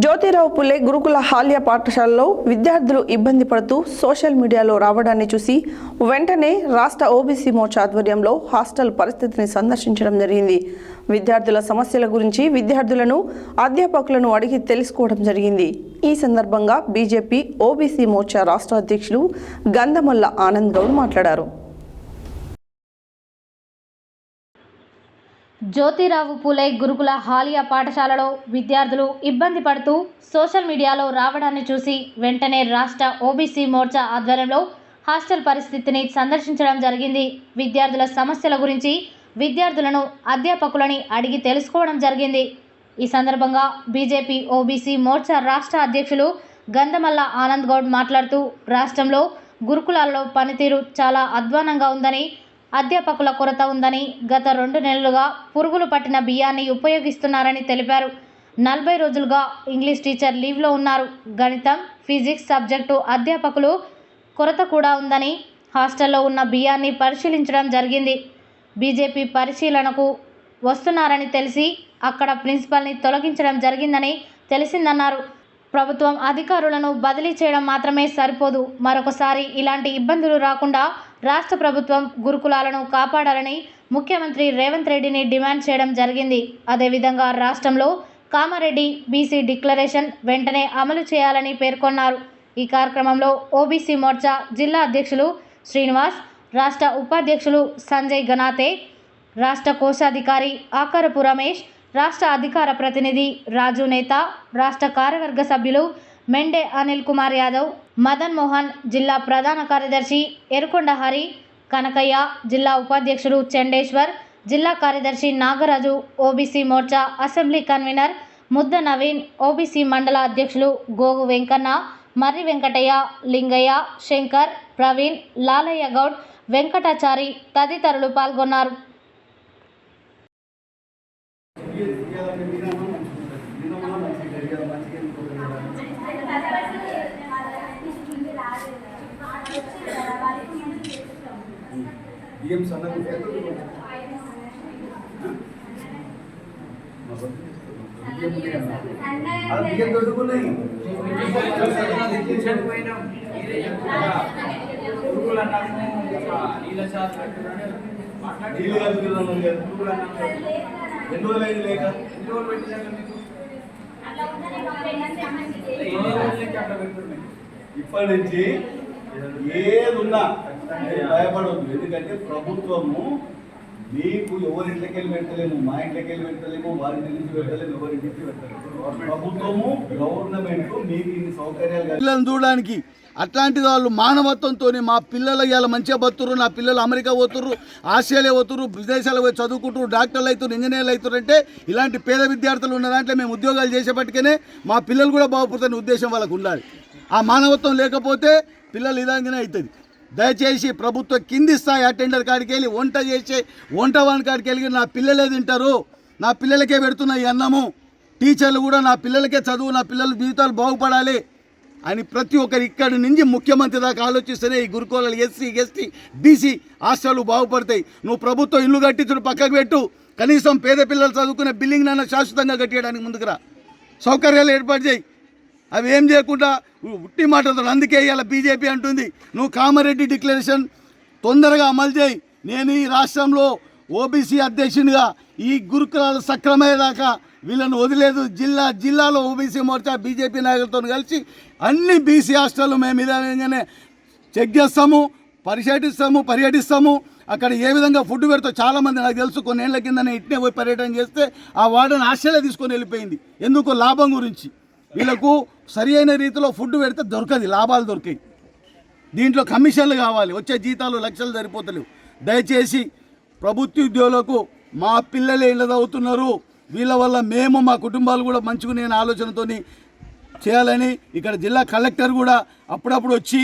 జ్యోతిరావు పులే గురుకుల హాల్య పాఠశాలలో విద్యార్థులు ఇబ్బంది పడుతూ సోషల్ మీడియాలో రావడాన్ని చూసి వెంటనే రాష్ట్ర ఓబీసీ మోర్చా ఆధ్వర్యంలో హాస్టల్ పరిస్థితిని సందర్శించడం జరిగింది. విద్యార్థుల సమస్యల గురించి విద్యార్థులను అధ్యాపకులను అడిగి తెలుసుకోవడం జరిగింది. ఈ సందర్భంగా బీజేపీ ఓబీసీ మోర్చా రాష్ట్ర అధ్యక్షులు గంధమల్ల ఆనంద్ గౌడ్ మాట్లాడారు. జ్యోతిరావు పూలే గురుకుల హాలియా పాఠశాలలో విద్యార్థులు ఇబ్బంది పడుతూ సోషల్ మీడియాలో రావడాన్ని చూసి వెంటనే రాష్ట్ర ఓబీసీ మోర్చా ఆధ్వర్యంలో హాస్టల్ పరిస్థితిని సందర్శించడం జరిగింది. విద్యార్థుల సమస్యల గురించి విద్యార్థులను అధ్యాపకులని అడిగి తెలుసుకోవడం జరిగింది. ఈ సందర్భంగా బీజేపీ ఓబీసీ మోర్చా రాష్ట్ర అధ్యక్షులు గంధమల్ల ఆనంద్ గౌడ్ మాట్లాడుతూ రాష్ట్రంలో గురుకులాల్లో పనితీరు చాలా అధ్వానంగా ఉందని అధ్యాపకుల కొరత ఉందని గత రెండు నెలలుగా పురుగులు పట్టిన బియ్యాన్ని ఉపయోగిస్తున్నారని తెలిపారు. నలభై రోజులుగా ఇంగ్లీష్ టీచర్ లీవ్లో ఉన్నారు. గణితం ఫిజిక్స్ సబ్జెక్టు అధ్యాపకులు కొరత కూడా ఉందని హాస్టల్లో ఉన్న బియ్యాన్ని పరిశీలించడం జరిగింది. బీజేపీ పరిశీలనకు వస్తున్నారని తెలిసి అక్కడ ప్రిన్సిపల్ని తొలగించడం జరిగిందని తెలిసిందన్నారు. ప్రభుత్వం అధికారులను బదిలీ చేయడం మాత్రమే సరిపోదు. మరొకసారి ఇలాంటి ఇబ్బందులు రాకుండా రాష్ట్ర ప్రభుత్వం గురుకులాలను కాపాడాలని ముఖ్యమంత్రి రేవంత్ రెడ్డిని డిమాండ్ చేయడం జరిగింది. అదేవిధంగా రాష్ట్రంలో కామారెడ్డి బీసీ డిక్లరేషన్ వెంటనే అమలు చేయాలని పేర్కొన్నారు. ఈ కార్యక్రమంలో ఓబీసీ మోర్చా జిల్లా అధ్యక్షులు శ్రీనివాస్ రాష్ట్ర ఉపాధ్యక్షులు సంజయ్ గనాతే రాష్ట్ర కోశాధికారి ఆకారపు రమేష్ రాష్ట్ర అధికార ప్రతినిధి రాజు నేత రాష్ట్ర కార్యవర్గ సభ్యులు మెండే అనిల్ కుమార్ యాదవ్ మదన్ మోహన్ జిల్లా ప్రధాన కార్యదర్శి ఎరుకొండ హరి కనకయ్య జిల్లా ఉపాధ్యక్షుడు చండేశ్వర్ జిల్లా కార్యదర్శి Nagaraju OBC Morcha assembly convener Mudda Naveen OBC మండల అధ్యక్షులు గోగు వెంకన్న మర్రి వెంకటయ్య లింగయ్య శంకర్ ప్రవీణ్ లాలయ్య గౌడ్ వెంకటాచారి తదితరులు పాల్గొన్నారు. గేమ్స్ అన్నది బియ్యం ఉన్నాయన్నా. ఆ బియ్యం దొరుకున్నాయి నీళ్ళు కలుపుతున్నాం కదా. ఎన్ని రోజులు అయింది లేక ఇప్పటి నుంచి ఏదున్నా ఉన్నా మీరు భయపడవద్దు ఎందుకంటే ప్రభుత్వము మీకు ఎవరి ఇంట్లోకి వెళ్ళి పెట్టలేము మా ఇంట్లోకి వెళ్ళి పెట్టలేము వారి ఇంటి నుంచి పెట్టలేము ఎవరి ఇంటికి పెట్టలేము. ప్రభుత్వము గవర్నమెంట్ మీకు ఇన్ని సౌకర్యాలు పిల్లల్ని చూడడానికి అట్లాంటి వాళ్ళు మానవత్వంతో మా పిల్లలు ఇవాళ మంచిగా బతురు నా పిల్లలు అమెరికా పోతుర్రు ఆస్ట్రేలియా పోతుర్రు విదేశాలకు పోయి చదువుకుంటారు డాక్టర్లు అవుతారు ఇంజనీర్లు అవుతారు అంటే ఇలాంటి పేద విద్యార్థులు ఉన్న దాంట్లో మేము ఉద్యోగాలు చేసేపటికనే మా పిల్లలు కూడా బాగుపడుతున్న ఉద్దేశం వాళ్ళకు ఉండాలి. ఆ మానవత్వం లేకపోతే పిల్లలు ఇలాగనే అవుతుంది దయచేసి ప్రభుత్వ కింది స్థాయి అటెండర్ కాడికి వెళ్ళి వంట చేసే వంట వాని కాడికి వెళ్ళి నా పిల్లలే తింటారు. నా పిల్లలకే పెడుతున్న ఈ అన్నము. టీచర్లు కూడా నా పిల్లలకే చదువు నా పిల్లల జీవితాలు బాగుపడాలి అని ప్రతి ఒక్కరు ఇక్కడి నుంచి ముఖ్యమంత్రి దాకా ఆలోచిస్తేనే ఈ గురుకులాలు ఎస్సీ ఎస్టీ బీసీ హాస్టళ్ళు బాగుపడతాయి. నువ్వు ప్రభుత్వం ఇల్లు కట్టించుడు పక్కకు పెట్టు. కనీసం పేద పిల్లలు చదువుకునే బిల్డింగ్ నాన్న శాశ్వతంగా కట్టేయడానికి ముందుకురా సౌకర్యాలు ఏర్పాటు చేయి. అవి ఏం చేయకుండా ఉట్టి మాటలతో అందుకే ఇవాళ బీజేపీ అంటుంది. నువ్వు కామారెడ్డి డిక్లరేషన్ తొందరగా అమలు చేయి. నేను ఈ రాష్ట్రంలో ఓబీసీ అధ్యక్షునిగా ఈ గురుకులాలు సక్రమయ్యేదాకా వీళ్ళను వదిలేదు. జిల్లా జిల్లాలో ఓబీసీ మోర్చా బీజేపీ నాయకులతో కలిసి అన్ని బీసీ హాస్టళ్ళు మేము విధంగానే చెక్ చేస్తాము పరిశీలిస్తాము పర్యటిస్తాము. అక్కడ ఏ విధంగా ఫుడ్ పెడతా చాలామంది నాకు తెలుసు. కొన్నేళ్ళ కిందనే ఇట్నే పోయి పర్యటన చేస్తే ఆ వార్డెన్ ఆస్ట్రేలియా తీసుకొని వెళ్ళిపోయింది. ఎందుకు లాభం గురించి. వీళ్ళకు సరి అయిన రీతిలో ఫుడ్ పెడితే దొరకదు లాభాలు దొరికాయి. దీంట్లో కమిషన్లు కావాలి వచ్చే జీతాలు లక్షలు సరిపోతలేవు. దయచేసి ప్రభుత్వ ఉద్యోగులకు మా పిల్లలే ఇళ్ళ చదువుతున్నారు వీళ్ళ వల్ల మేము మా కుటుంబాలు కూడా మంచిగా నేను చేయాలని ఇక్కడ జిల్లా కలెక్టర్ కూడా అప్పుడప్పుడు వచ్చి